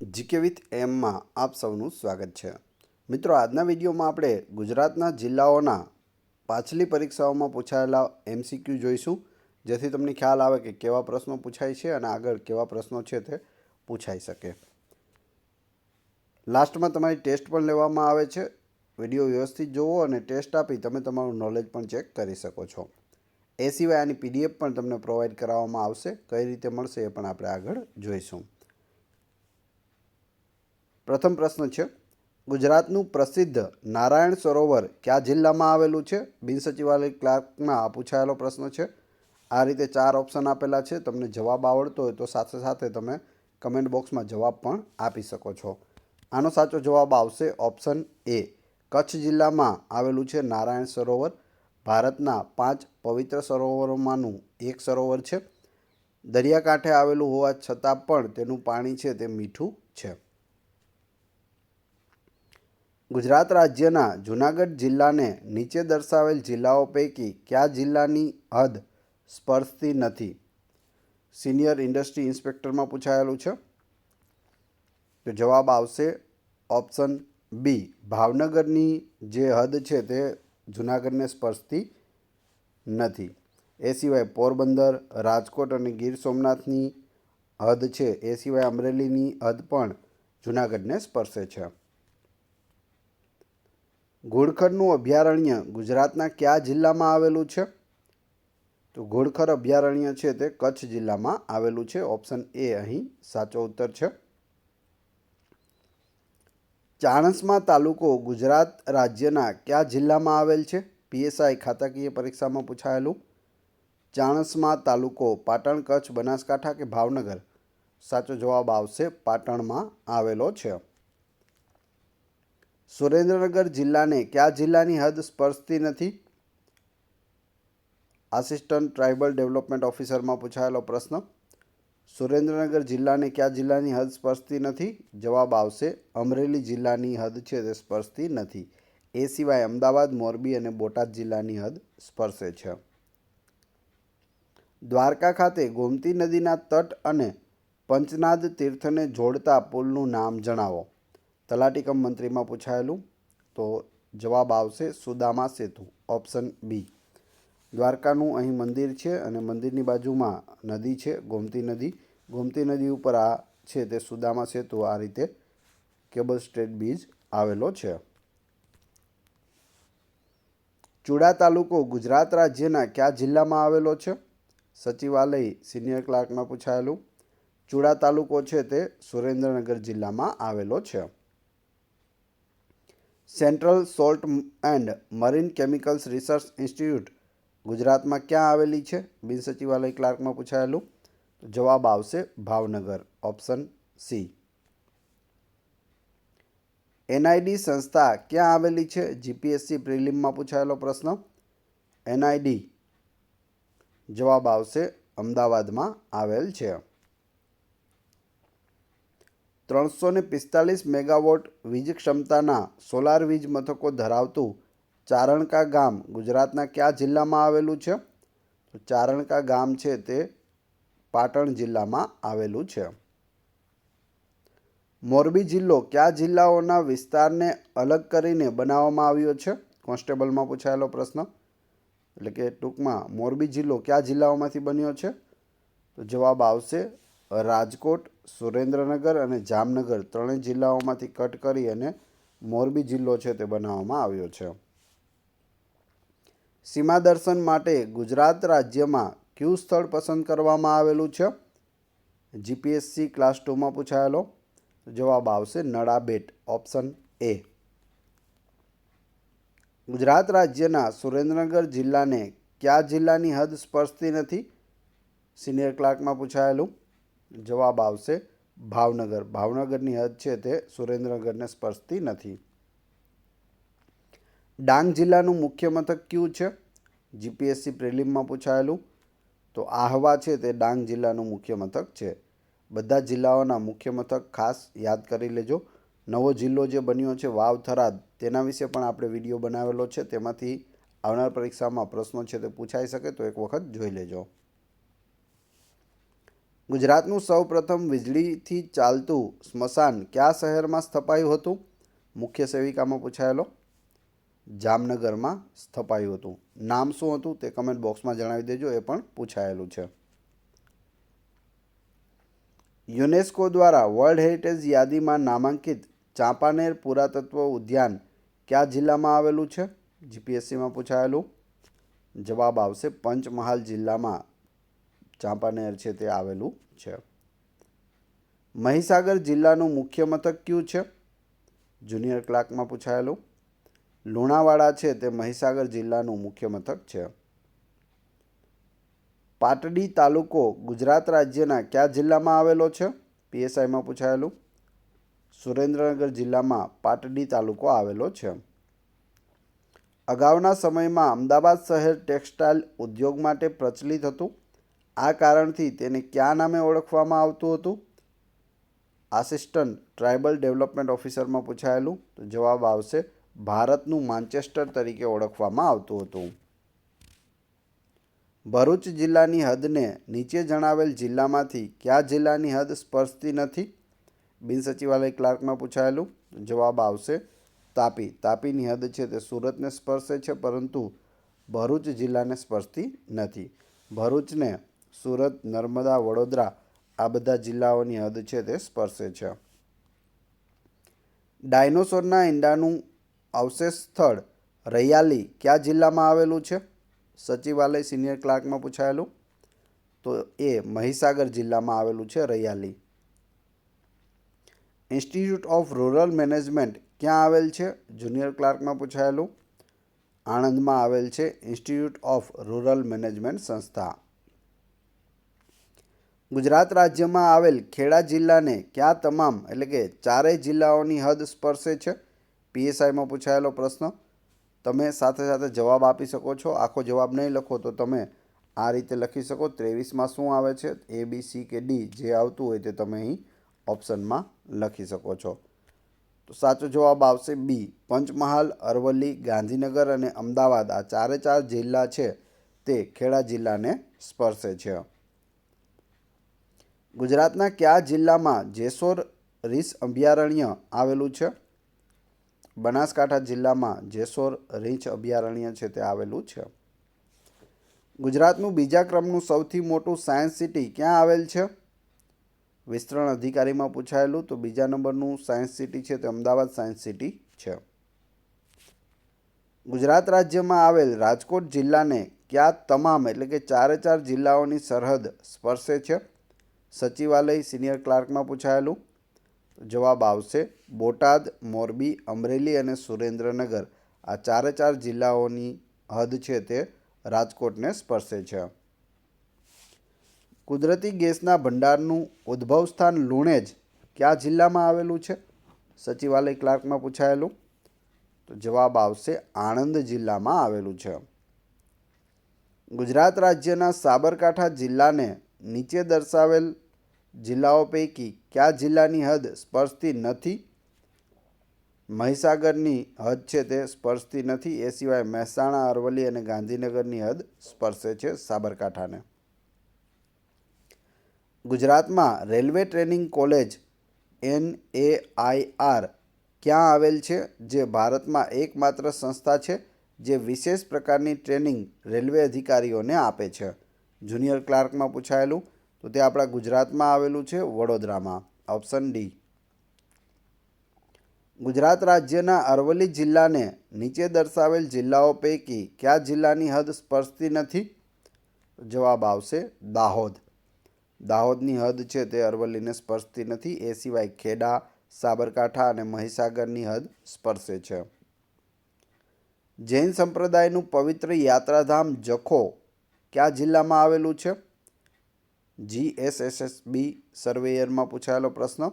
GK with એમમાં આપ સૌનું સ્વાગત છે. મિત્રો, આજના વિડીયોમાં આપણે ગુજરાતના જિલ્લાઓના પાછલી પરીક્ષાઓમાં પૂછાયેલા એમસીક્યુ જોઈશું, જેથી તમને ખ્યાલ આવે કે કેવા પ્રશ્નો પૂછાય છે અને આગળ કેવા પ્રશ્નો છે તે પૂછાઈ શકે. લાસ્ટમાં તમારી ટેસ્ટ પણ લેવામાં આવે છે. વીડિયો વ્યવસ્થિત જોવો અને ટેસ્ટ આપી તમે તમારું નોલેજ પણ ચેક કરી શકો છો. એ સિવાય આની પીડીએફ પણ તમને પ્રોવાઈડ કરાવવામાં આવશે. કઈ રીતે મળશે એ પણ આપણે આગળ જોઈશું. પ્રથમ પ્રશ્ન છે, ગુજરાતનું પ્રસિદ્ધ નારાયણ સરોવર કયા જિલ્લામાં આવેલું છે? બિન સચિવાલય ક્લાર્કમાં પૂછાયેલો પ્રશ્ન છે. આ રીતે ચાર ઓપ્શન આપેલા છે. તમને જવાબ આવડતો હોય તો સાથે સાથે તમે કમેન્ટ બોક્સમાં જવાબ પણ આપી શકો છો. આનો સાચો જવાબ આવશે ઓપ્શન એ. કચ્છ જિલ્લામાં આવેલું છે નારાયણ સરોવર. ભારતના પાંચ પવિત્ર સરોવરોમાંનું એક સરોવર છે. દરિયાકાંઠે આવેલું હોવા છતાં પણ તેનું પાણી છે તે મીઠું છે. ગુજરાત રાજ્યના જૂનાગઢ જિલ્લાને નીચે દર્શાવેલ જિલ્લાઓ પૈકી કયા જિલ્લાની હદ સ્પર્શતી નથી? સિનિયર ઇન્ડસ્ટ્રી ઇન્સ્પેક્ટરમાં પૂછાયેલું છે. તો જવાબ આવશે ઓપ્શન બી. ભાવનગરની જે હદ છે તે જૂનાગઢને સ્પર્શતી નથી. એ સિવાય પોરબંદર, રાજકોટ અને ગીર સોમનાથની હદ છે. એ સિવાય અમરેલીની હદ પણ જૂનાગઢને સ્પર્શે છે. ઘોડખરનું અભયારણ્ય ગુજરાતના કયા જિલ્લામાં આવેલું છે? તો ઘોડખર અભયારણ્ય છે તે કચ્છ જિલ્લામાં આવેલું છે. ઓપ્શન એ અહીં સાચો ઉત્તર છે. ચાણસમા તાલુકો ગુજરાત રાજ્યના કયા જિલ્લામાં આવેલ છે? પીએસઆઈ ખાતાકીય પરીક્ષામાં પૂછાયેલું. ચાણસમા તાલુકો પાટણ, કચ્છ, બનાસકાંઠા કે ભાવનગર? સાચો જવાબ આવશે પાટણમાં આવેલો છે. સુરેન્દ્રનગર જિલ્લાને કયા જિલ્લાની હદ સ્પર્શતી નથી? આસિસ્ટન્ટ ટ્રાઇબલ ડેવલપમેન્ટ ઓફિસરમાં પૂછાયેલો પ્રશ્ન, સુરેન્દ્રનગર જિલ્લાને કયા જિલ્લાની હદ સ્પર્શતી નથી? જવાબ આવશે, અમરેલી જિલ્લાની હદ છે તે સ્પર્શતી નથી. એ સિવાય અમદાવાદ, મોરબી અને બોટાદ જિલ્લાની હદ સ્પર્શે છે. દ્વારકા ખાતે ગોમતી નદીના તટ અને પંચનાદ તીર્થને જોડતા પુલનું નામ જણાવો. તલાટીકમ મંત્રીમાં પૂછાયેલું, તો જવાબ આવશે સુદામા સેતુ, ઓપ્શન બી. દ્વારકાનું અહીં મંદિર છે અને મંદિરની બાજુમાં નદી છે, ગોમતી નદી. ગોમતી નદી ઉપર આ છે તે સુદામા સેતુ, આ રીતે કેબલ સ્ટેટ બીજ આવેલો છે. ચુડા તાલુકો ગુજરાત રાજ્યના કયા જિલ્લામાં આવેલો છે? સચિવાલય સિનિયર ક્લાર્કમાં પૂછાયેલું. ચુડા તાલુકો છે તે સુરેન્દ્રનગર જિલ્લામાં આવેલો છે. Central Salt and Marine Chemicals Research Institute ગુજરાતમાં ક્યાં આવેલી છે? બિન સચિવાલય ક્લાર્કમાં પૂછાયેલું. જવાબ આવશે ભાવનગર. Option C. એનઆઈડી સંસ્થા ક્યાં આવેલી છે? જીપીએસસી પ્રિલિમમાં પૂછાયેલો પ્રશ્ન. એનઆઈડી. જવાબ આવશે અમદાવાદમાં આવેલ છે. ત્રણસો ને પિસ્તાલીસ મેગાવોટ વીજ ક્ષમતાના સોલાર વીજ મથકો ધરાવતું ચારણકા ગામ ગુજરાતના કયા જિલ્લામાં આવેલું છે? તો ચારણકા ગામ છે તે પાટણ જિલ્લામાં આવેલું છે. મોરબી જિલ્લો કયા જિલ્લાઓના વિસ્તારને અલગ કરીને બનાવવામાં આવ્યો છે? કોન્સ્ટેબલમાં પૂછાયેલો પ્રશ્ન. એટલે કે ટૂંકમાં મોરબી જિલ્લો કયા જિલ્લાઓમાંથી બન્યો છે? તો જવાબ આવશે રાજકોટ સુરેન્દ્રનગર અને જામનગર ત્રણેય જિલ્લાઓમાંથી કટ કરી અને મોરબી જિલ્લો છે તે બનાવવામાં આવ્યો છે. સીમા દર્શન માટે ગુજરાત રાજ્યમાં કયું સ્થળ પસંદ કરવામાં આવેલું છે? જીપીએસસી ક્લાસ ટુમાં પૂછાયેલો જવાબ આવશે નડાબેટ ઓપ્શન એ. ગુજરાત રાજ્યના સુરેન્દ્રનગર જિલ્લાને કયા જિલ્લાની હદ સ્પર્શતી નથી? સિનિયર ક્લાર્કમાં પૂછાયેલું. જવાબ આવશે ભાવનગર. ભાવનગરની હદ છે તે સુરેન્દ્રનગરને સ્પર્શતી નથી. ડાંગ જિલ્લાનું મુખ્ય મથક કયું છે? જીપીએસસી પ્રિલિમમાં પૂછાયેલું. તો આહવા છે તે ડાંગ જિલ્લાનું મુખ્ય મથક છે. બધા જિલ્લાઓના મુખ્ય મથક ખાસ યાદ કરી લેજો. નવો જિલ્લો જે બન્યો છે વાવ થરાદ, તેના વિશે પણ આપણે વીડિયો બનાવેલો છે. તેમાંથી આવનાર પરીક્ષામાં પ્રશ્નો છે તે પૂછાઈ શકે તો એક વખત જોઈ લેજો. ગુજરાતનું સૌપ્રથમ વીજળીથી ચાલતું સ્મશાન કયા શહેરમાં સ્થપાયું હતું? મુખ્ય સેવિકામાં પૂછાયેલો. જામનગરમાં સ્થપાયું હતું. નામ શું હતું તે કમેન્ટ બોક્સમાં જણાવી દેજો, એ પણ પૂછાયેલું છે. યુનેસ્કો દ્વારા વર્લ્ડ હેરિટેજ યાદીમાં નામાંકિત ચાંપાનેર પુરાતત્વ ઉદ્યાન કયા જિલ્લામાં આવેલું છે? જીપીએસસીમાં પૂછાયેલું. જવાબ આવશે પંચમહાલ જિલ્લામાં. ચાંપાનેર છે તે આવેલું છે. મહીસાગર જિલ્લાનું મુખ્ય મથક કયું છે? જુનિયર ક્લાર્કમાં પૂછાયેલું. લુણાવાડા છે તે મહીસાગર જિલ્લાનું મુખ્ય મથક છે. પાટડી તાલુકો ગુજરાત રાજ્યના કયા જિલ્લામાં આવેલો છે? પીએસઆઈમાં પૂછાયેલું. સુરેન્દ્રનગર જિલ્લામાં પાટડી તાલુકો આવેલો છે. અગાઉના સમયમાં અમદાવાદ શહેર ટેક્સટાઇલ ઉદ્યોગ માટે પ્રચલિત હતું. આ કારણથી તેને કયા નામે ઓળખવામાં આવતું હતું? આસિસ્ટન્ટ ટ્રાઇબલ ડેવલપમેન્ટ ઓફિસરમાં પૂછાયેલું, તો જવાબ આવશે, ભારતનું માન્ચેસ્ટર તરીકે ઓળખવામાં આવતું હતું. ભરૂચ જિલ્લાની હદને નીચે જણાવેલ જિલ્લામાંથી કયા જિલ્લાની હદ સ્પર્શતી નથી? બિન સચિવાલય ક્લાર્કમાં પૂછાયેલું જવાબ આવશે, તાપી. તાપીની હદ છે તે સુરતને સ્પર્શે છે, પરંતુ ભરૂચ જિલ્લાને સ્પર્શતી નથી. ભરૂચને સુરત, નર્મદા, વડોદરા આ બધા જિલ્લાઓની હદ છે તે સ્પર્શે છે. ડાયનોસોરના ઈંડાનું અવશેષ સ્થળ રૈયાલી કયા જિલ્લામાં આવેલું છે? સચિવાલય સિનિયર ક્લાર્કમાં પૂછાયેલું? તો એ મહીસાગર જિલ્લામાં આવેલું છે Raiyali. Institute of rural management ક્યાં આવેલ છે? જુનિયર ક્લાર્કમાં પૂછાયેલું. આણંદમાં આવેલ છે ઇન્સ્ટિટ્યૂટ ઓફ રૂરલ મેનેજમેન્ટ સંસ્થા. ગુજરાત રાજ્યમાં આવેલ ખેડા જિલ્લાને કયા તમામ, એટલે કે ચારેય જિલ્લાઓની હદ સ્પર્શે છે? પીએસઆઈમાં પૂછાયેલો પ્રશ્ન. તમે સાથે સાથે જવાબ આપી શકો છો. આખો જવાબ નહીં લખો તો તમે આ રીતે લખી શકો. ત્રેવીસમાં શું આવે છે? એ બી સી કે ડી જે આવતું હોય તે તમે અહીં ઓપ્શનમાં લખી શકો છો. તો સાચો જવાબ આવશે બી પંચમહાલ, અરવલ્લી, ગાંધીનગર અને અમદાવાદ આ ચારે ચાર જિલ્લા છે તે ખેડા જિલ્લાને સ્પર્શે છે. ગુજરાતના કયા જિલ્લામાં જેસોર રીંછ અભયારણ્ય આવેલું છે? બનાસકાંઠા જિલ્લામાં જેસોર રીંછ અભયારણ્ય છે તે આવેલું છે. ગુજરાતનું બીજા ક્રમનું સૌથી મોટું સાયન્સ સિટી ક્યાં આવેલ છે? વિસ્તરણ અધિકારીમાં પૂછાયેલું તો બીજા નંબરનું સાયન્સ સિટી છે તે અમદાવાદ સાયન્સ સિટી છે. ગુજરાત રાજ્યમાં આવેલ રાજકોટ જિલ્લાને કયા તમામ એટલે કે ચારે ચાર જિલ્લાઓની સરહદ સ્પર્શે છે? સચિવાલય સિનિયર ક્લાર્કમાં પૂછાયેલું? જવાબ આવશે, બોટાદ, મોરબી, અમરેલી અને સુરેન્દ્રનગર. આ ચારે ચાર જિલ્લાઓની હદ છે તે રાજકોટને સ્પર્શે છે. કુદરતી ગેસના ભંડારનું ઉદ્ભવ સ્થાન લુણેજ કયા જિલ્લામાં આવેલું છે? સચિવાલય ક્લાર્કમાં પૂછાયેલું? તો જવાબ આવશે, આણંદ જિલ્લામાં આવેલું છે. ગુજરાત રાજ્યના સાબરકાંઠા જિલ્લાને નીચે દર્શાવેલ જિલ્લાઓ પૈકી કયા જિલ્લાની હદ સ્પર્શતી નથી? મહીસાગરની હદ છે તે સ્પર્શતી નથી. એ સિવાય મહેસાણા, અરવલ્લી અને ગાંધીનગરની હદ સ્પર્શે છે સાબરકાંઠાને. ગુજરાતમાં railway training college N A I R ક્યાં આવેલ છે? જે ભારતમાં એકમાત્ર સંસ્થા છે જે વિશેષ પ્રકારની ટ્રેનિંગ રેલવે અધિકારીઓને આપે છે. જુનિયર ક્લાર્કમાં પૂછાયેલું તો તે આપણા ગુજરાતમાં આવેલું છે વડોદરામાં. Option D. ગુજરાત રાજ્યના અરવલ્લી જિલ્લાને નીચે દર્શાવેલ જિલ્લાઓ પૈકી કયા જિલ્લાની હદ સ્પર્શતી નથી? જવાબ આવશે દાહોદ. દાહોદની હદ છે તે અરવલ્લીને સ્પર્શતી નથી, એ સિવાય ખેડા, સાબરકાંઠા અને મહીસાગરની હદ સ્પર્શે છે. જૈન સંપ્રદાયનું પવિત્ર યાત્રાધામ જખો કયા જિલ્લામાં આવેલું છે? G S S S B સર્વેયરમાં પૂછાયેલો પ્રશ્ન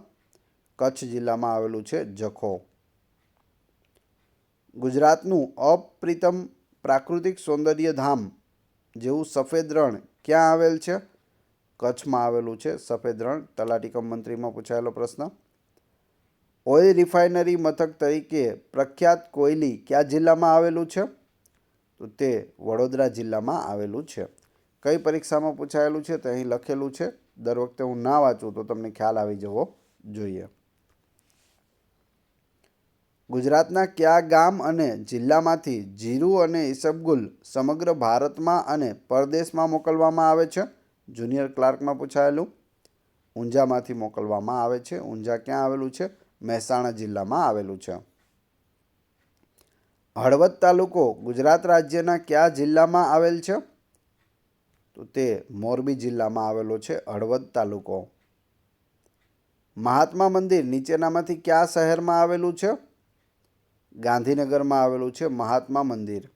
કચ્છ જિલ્લામાં આવેલું છે જખો. ગુજરાતનું અપ્રિતમ પ્રાકૃતિક સૌંદર્ય ધામ જેવું સફેદ રણ ક્યાં આવેલ છે? કચ્છમાં આવેલું છે સફેદ રણ. તલાટીકમ મંત્રીમાં પૂછાયેલો પ્રશ્ન. ઓઇલ રિફાઇનરી મથક તરીકે પ્રખ્યાત કોયલી કયા જિલ્લામાં આવેલું છે? તો તે વડોદરા જિલ્લામાં આવેલું છે. કઈ પરીક્ષામાં પૂછાયેલું છે તે અહીં લખેલું છે. દર વખતે હું ના વાંચું તો તમને ખ્યાલ આવી જવો જોઈએ. ગુજરાતના કયા ગામ અને જિલ્લામાંથી જીરું અને ઈસબગુલ સમગ્ર ભારતમાં અને પરદેશમાં મોકલવામાં આવે છે? જુનિયર ક્લાર્કમાં પૂછાયેલું. ઊંઝામાંથી મોકલવામાં આવે છે. ઊંઝા ક્યાં આવેલું છે? મહેસાણા જિલ્લામાં આવેલું છે. હળવદ તાલુકો ગુજરાત રાજ્યના કયા જિલ્લામાં આવેલ છે? તો તે મોરબી જિલ્લામાં આવેલો છે, હળવદ તાલુકો. મહાત્મા મંદિર નીચેનામાંથી કયા શહેરમાં આવેલું છે? ગાંધીનગરમાં આવેલું છે મહાત્મા મંદિર.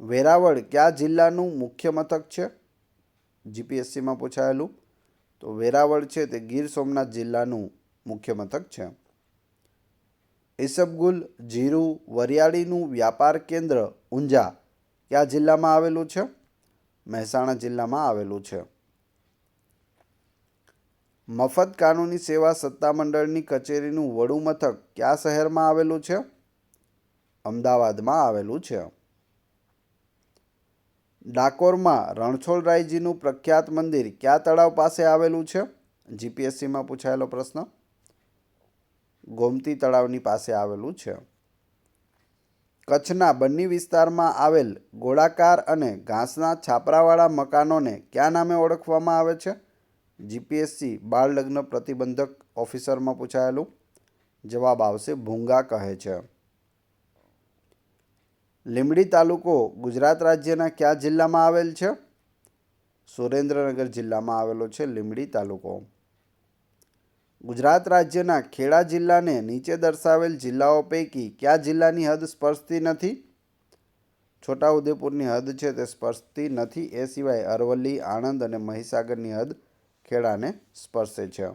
વેરાવળ કયા જિલ્લાનું મુખ્ય મથક છે? જીપીએસસીમાં પૂછાયેલું. તો વેરાવળ છે તે ગીર સોમનાથ જિલ્લાનું મુખ્ય મથક છે. ઈસબગુલ, જીરું, વરિયાળીનું વ્યાપાર કેન્દ્ર ઊંઝા કયા જિલ્લામાં આવેલું છે? મહેસાણા જિલ્લામાં આવેલું છે. મફત કાનૂની સેવા સત્તામંડળની કચેરીનું વડું મથક કયા શહેરમાં આવેલું છે? અમદાવાદમાં આવેલું છે. ડાકોરમાં રણછોડરાયજીનું પ્રખ્યાત મંદિર કયા તળાવ પાસે આવેલું છે? જીપીએસસીમાં પૂછાયેલો પ્રશ્ન. ગોમતી તળાવની પાસે આવેલું છે. કચ્છના બન્ની વિસ્તારમાં આવેલ ગોળાકાર અને ઘાસના છાપરાવાળા મકાનોને કયા નામે ઓળખવામાં આવે છે? જીપીએસસી બાળ લગ્ન પ્રતિબંધક ઓફિસરમાં પૂછાયેલું જવાબ આવશે ભૂંગા કહે છે. લીમડી તાલુકો ગુજરાત રાજ્યના કયા જિલ્લામાં આવેલ છે? સુરેન્દ્રનગર જિલ્લામાં આવેલો છે લીમડી તાલુકો. ગુજરાત રાજ્યના ખેડા જિલ્લાને નીચે દર્શાવેલ જિલ્લાઓ પૈકી કયા જિલ્લાની હદ સ્પર્શતી નથી? છોટાઉદેપુરની હદ છે તે સ્પર્શતી નથી, એ સિવાય અરવલ્લી, આણંદ અને મહીસાગરની હદ ખેડાને સ્પર્શે છે.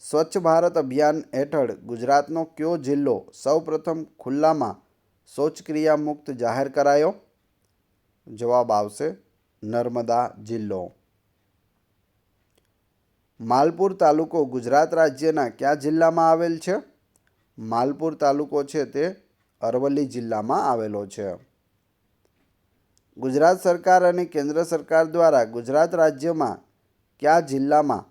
સ્વચ્છ ભારત અભિયાન હેઠળ ગુજરાતનો કયો જિલ્લો સૌપ્રથમ ખુલ્લામાં શૌચક્રિયા મુક્ત જાહેર કરાયો? જવાબ આવશે નર્મદા જિલ્લો. માલપુર તાલુકો ગુજરાત રાજ્યના કયા જિલ્લામાં આવેલ છે? માલપુર તાલુકો છે તે અરવલ્લી જિલ્લામાં આવેલો છે. ગુજરાત સરકાર અને કેન્દ્ર સરકાર દ્વારા ગુજરાત રાજ્યમાં કયા જિલ્લામાં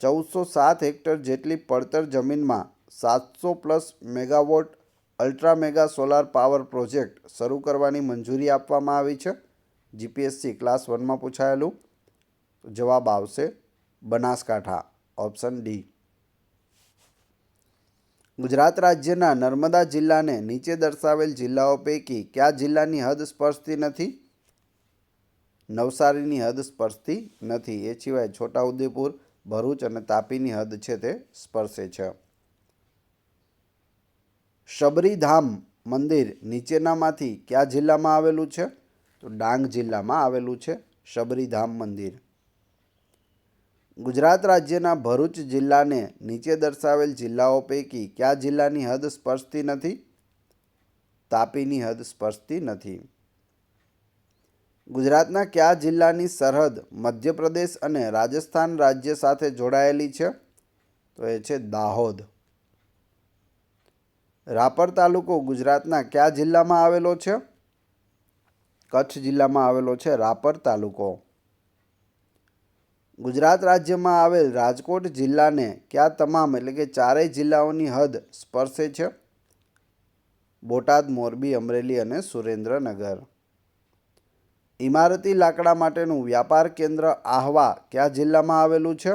ચૌદસો સાત હેક્ટર જેટલી પડતર જમીનમાં સાતસો plus megawatt ultra mega solar power project શરૂ કરવાની મંજૂરી આપવામાં આવી છે? જીપીએસસી ક્લાસ વનમાં પૂછાયેલું જવાબ આવશે બનાસકાંઠા ઓપ્શન ડી ગુજરાત રાજ્યના નર્મદા જિલ્લાને નીચે દર્શાવેલ જિલ્લાઓ પૈકી કયા જિલ્લાની હદ સ્પર્શતી નથી? નવસારીની હદ સ્પર્શતી નથી. એ સિવાય છોટાઉદેપુર, ભરૂચ અને તાપીની હદ છે તે સ્પર્શે છે. શબરીધામ મંદિર નીચેનામાંથી કયા જિલ્લામાં આવેલું છે? તો ડાંગ જિલ્લામાં આવેલું છે શબરીધામ મંદિર. ગુજરાત રાજ્યના ભરૂચ જિલ્લાને નીચે દર્શાવેલ જિલ્લાઓ પૈકી કયા જિલ્લાની હદ સ્પર્શતી નથી? તાપીની હદ સ્પર્શતી નથી. ગુજરાતના કયા જિલ્લાની સરહદ મધ્યપ્રદેશ અને રાજસ્થાન રાજ્ય સાથે જોડાયેલી છે? તો એ છે દાહોદ. રાપર તાલુકો ગુજરાતના કયા જિલ્લામાં આવેલો છે? કચ્છ જિલ્લામાં આવેલો છે રાપર તાલુકો. ગુજરાત રાજ્યમાં આવેલ રાજકોટ જિલ્લાને કયા તમામ એટલે કે ચારેય જિલ્લાઓની હદ સ્પર્શે છે? બોટાદ, મોરબી, અમરેલી અને સુરેન્દ્રનગર. ઇમારતી લાકડા માટેનું વ્યાપાર કેન્દ્ર આહવા કયા જિલ્લામાં આવેલું છે?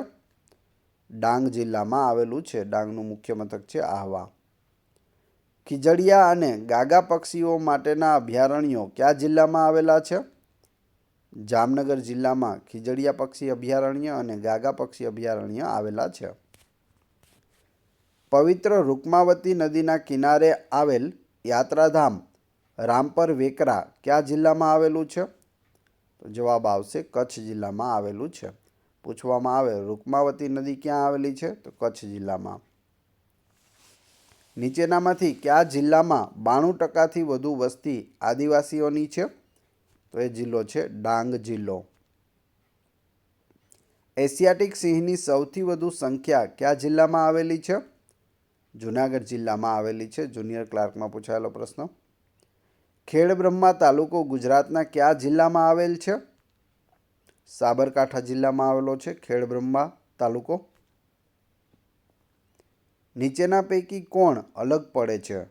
ડાંગ જિલ્લામાં આવેલું છે. ડાંગનું મુખ્ય મથક છે આહવા. ખીજડીયા અને ગાગા પક્ષીઓ માટેના અભયારણ્યો કયા જિલ્લામાં આવેલા છે? જામનગર જિલ્લામાં ખીજડીયા પક્ષી અભયારણ્ય અને ગાગા પક્ષી અભયારણ્ય આવેલા છે. પવિત્ર રૂકમાવતી નદીના કિનારે આવેલ યાત્રાધામ રામપર વેકરા કયા જિલ્લામાં આવેલું છે? તો જવાબ આવશે કચ્છ જિલ્લામાં આવેલું છે. પૂછવામાં આવે રૂકમાવતી નદી ક્યાં આવેલી છે? તો કચ્છ જિલ્લામાં. નીચેનામાંથી કયા જિલ્લામાં બાણું ટકાથી વધુ વસ્તી આદિવાસીઓની છે? તો એ જિલ્લો છે ડાંગ જિલ્લો. એશિયાટિક સિંહની સૌથી વધુ સંખ્યા કયા જિલ્લામાં આવેલી છે? જુનાગઢ જિલ્લામાં આવેલી છે. જુનિયર ક્લાર્કમાં પૂછાયેલો પ્રશ્ન. ખેડ બ્રહ્મા તાલુકો ગુજરાતના કયા જિલ્લામાં આવેલ છે? સાબરકાંઠા જિલ્લામાં આવેલો છે. ખેડબ્રહ્મા તાલુકો. નીચેના પૈકી કોણ અલગ પડે છે?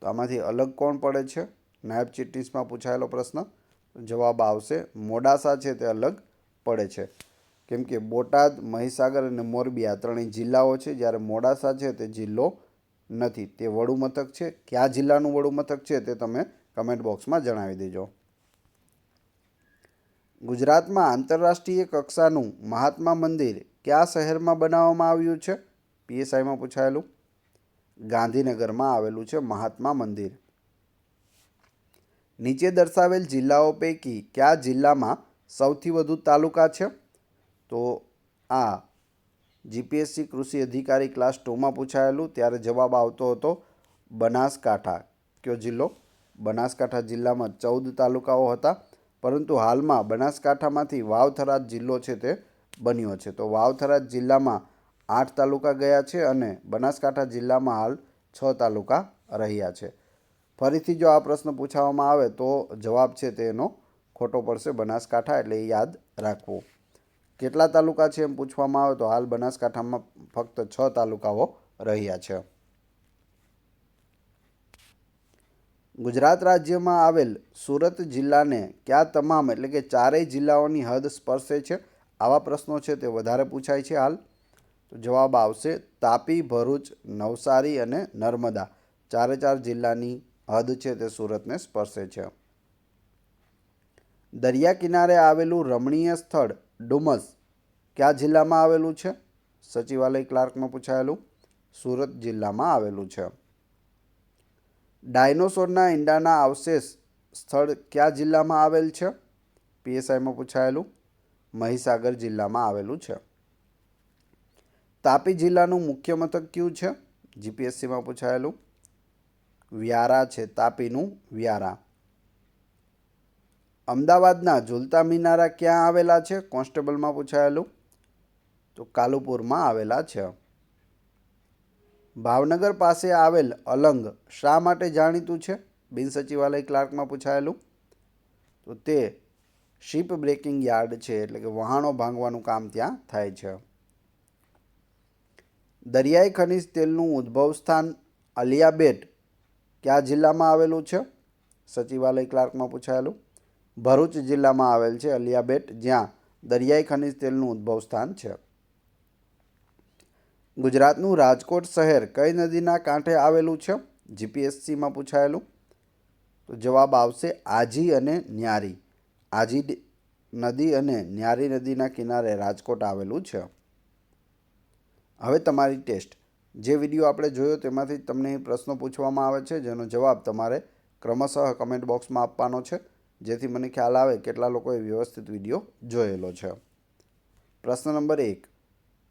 તો આમાંથી અલગ કોણ પડે છે? નાયબ ચીટીસમાં પૂછાયેલો પ્રશ્ન. જવાબ આવશે. મોડાસા છે તે અલગ પડે છે. કેમ કે બોટાદ, મહીસાગર અને મોરબી આ ત્રણેય જિલ્લાઓ છે. જ્યારે મોડાસા છે તે જિલ્લો નથી. તે વડુ મથક છે. કયા જિલ્લાનું વડુ મથક છે તે તમે કમેન્ટ બોક્સમાં જણાવી દેજો. ગુજરાતમાં આંતરરાષ્ટ્રીય કક્ષાનું મહાત્મા મંદિર કયા શહેરમાં બનાવવામાં આવ્યું છે? પીએસઆઈમાં પૂછાયેલું. ગાંધીનગરમાં આવેલું છે મહાત્મા મંદિર. નીચે દર્શાવેલ જિલ્લાઓ પૈકી કયા જિલ્લામાં સૌથી વધુ તાલુકા છે? તો આ જીપીએસસી કૃષિ અધિકારી ક્લાસ ટુમાં પૂછાયેલું, ત્યારે જવાબ આવતો હતો બનાસકાંઠા. કયો જિલ્લો? બનાસકાંઠા જિલ્લામાં ચૌદ તાલુકાઓ હતા, પરંતુ હાલમાં બનાસકાંઠામાંથી વાવથરા જિલ્લો છે તે બન્યો છે. તો વાવથરા જિલ્લામાં આઠ તાલુકા ગયા છે અને બનાસકાંઠા જિલ્લામાં હાલ છ તાલુકા રહ્યા છે. ફરીથી જો આ પ્રશ્ન પૂછવામાં આવે તો જવાબ છે તેનો ખોટો પડશે બનાસકાંઠા એટલે યાદ રાખવું. કેટલા તાલુકા છે એમ પૂછવામાં આવે તો હાલ બનાસકાંઠામાં ફક્ત છ તાલુકાઓ રહ્યા છે. ગુજરાત રાજ્યમાં આવેલ સુરત જિલ્લાને કયા તમામ એટલે કે ચારેય જિલ્લાઓની હદ સ્પર્શે છે? આવા પ્રશ્નો છે તે વધારે પૂછાય છે હાલ. તો જવાબ આવશે તાપી, ભરૂચ, નવસારી અને નર્મદા. ચારે ચાર જિલ્લાની હદ છે તે સુરતને સ્પર્શે છે. દરિયા કિનારે આવેલું રમણીય સ્થળ ડુમસ કયા જિલ્લામાં આવેલું છે? સચિવાલય ક્લાર્કમાં પૂછાયેલું. સુરત જિલ્લામાં આવેલું છે. ડાયનોસોરના ઈંડાના અવશેષ સ્થળ કયા જિલ્લામાં આવેલ છે? પીએસઆઈમાં પૂછાયેલું. મહીસાગર જિલ્લામાં આવેલું છે. તાપી જિલ્લાનું મુખ્ય મથક કયું છે? જીપીએસસીમાં પૂછાયેલું. વ્યારા છે, તાપીનું વ્યારા. અમદાવાદના ઝુલતા મિનારા ક્યાં આવેલા છે? કોન્સ્ટેબલમાં પૂછાયેલું. તો કાલુપુરમાં આવેલા છે. ભાવનગર પાસે આવેલ અલંગ શા માટે જાણીતું છે? બિન સચિવાલય ક્લાર્કમાં પૂછાયેલું. તો તે શિપ બ્રેકિંગ યાર્ડ છે, એટલે કે વહાણો ભાંગવાનું કામ ત્યાં થાય છે. દરિયાઈ ખનિજ તેલનું ઉદ્ભવ સ્થાન અલિયાબેટ કયા જિલ્લામાં આવેલું છે? સચિવાલય ક્લાર્કમાં પૂછાયેલું. ભરૂચ જિલ્લામાં આવેલ છે, અલિયાબેટ, જ્યાં દરિયાઈ ખનિજ તેલનું ઉદ્ભવ સ્થાન છે. ગુજરાતનું રાજકોટ શહેર કઈ નદીના કાંઠે આવેલું છે? જીપીએસસીમાં પૂછાયેલું. તો જવાબ આવશે આજી અને ન્યારી. આજી નદી અને ન્યારી નદીના કિનારે રાજકોટ આવેલું છે. હવે તમારી ટેસ્ટ. જે વીડિયો આપણે જોયો તેમાંથી તમને પ્રશ્નો પૂછવામાં આવે છે, જેનો જવાબ તમારે ક્રમશઃ કમેન્ટ બોક્સમાં આપવાનો છે, જેથી મને ખ્યાલ આવે કેટલા લોકોએ વ્યવસ્થિત વીડિયો જોયેલો છે. પ્રશ્ન નંબર એક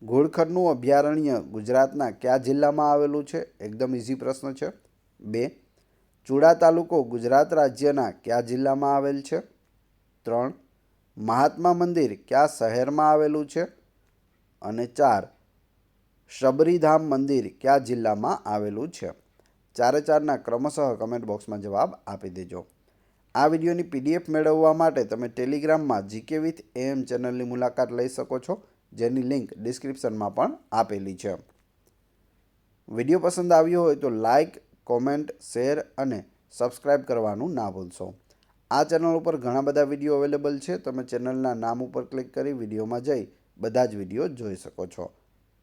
ઘોડખરનું અભયારણ્ય ગુજરાતના કયા જિલ્લામાં આવેલું છે? એકદમ ઇઝી પ્રશ્ન છે. બે, ચુડા તાલુકો ગુજરાત રાજ્યના કયા જિલ્લામાં આવેલ છે? ત્રણ, મહાત્મા મંદિર કયા શહેરમાં આવેલું છે? અને ચાર શબરીધામ મંદિર કયા જિલ્લામાં આવેલું છે? ચારે ચારના ક્રમશઃ કમેન્ટ બોક્સમાં જવાબ આપી દેજો. આ વિડીયોની પીડીએફ મેળવવા માટે તમે ટેલિગ્રામમાં જીકે વિથ એમ ચેનલની મુલાકાત લઈ શકો છો, જેની લિંક ડિસ્ક્રિપ્શનમાં પણ આપેલી છે. વીડિયો પસંદ આવ્યો હોય તો લાઇક કોમેન્ટ શેર અને સબસ્ક્રાઇબ કરવાનું ના ભૂલશો. આ ચેનલ ઉપર ઘણા બધા વીડિયો અવેલેબલ છે. તમે ચેનલના નામ ઉપર ક્લિક કરી વિડીયોમાં જઈ બધા જ વીડિયો જોઈ શકો છો.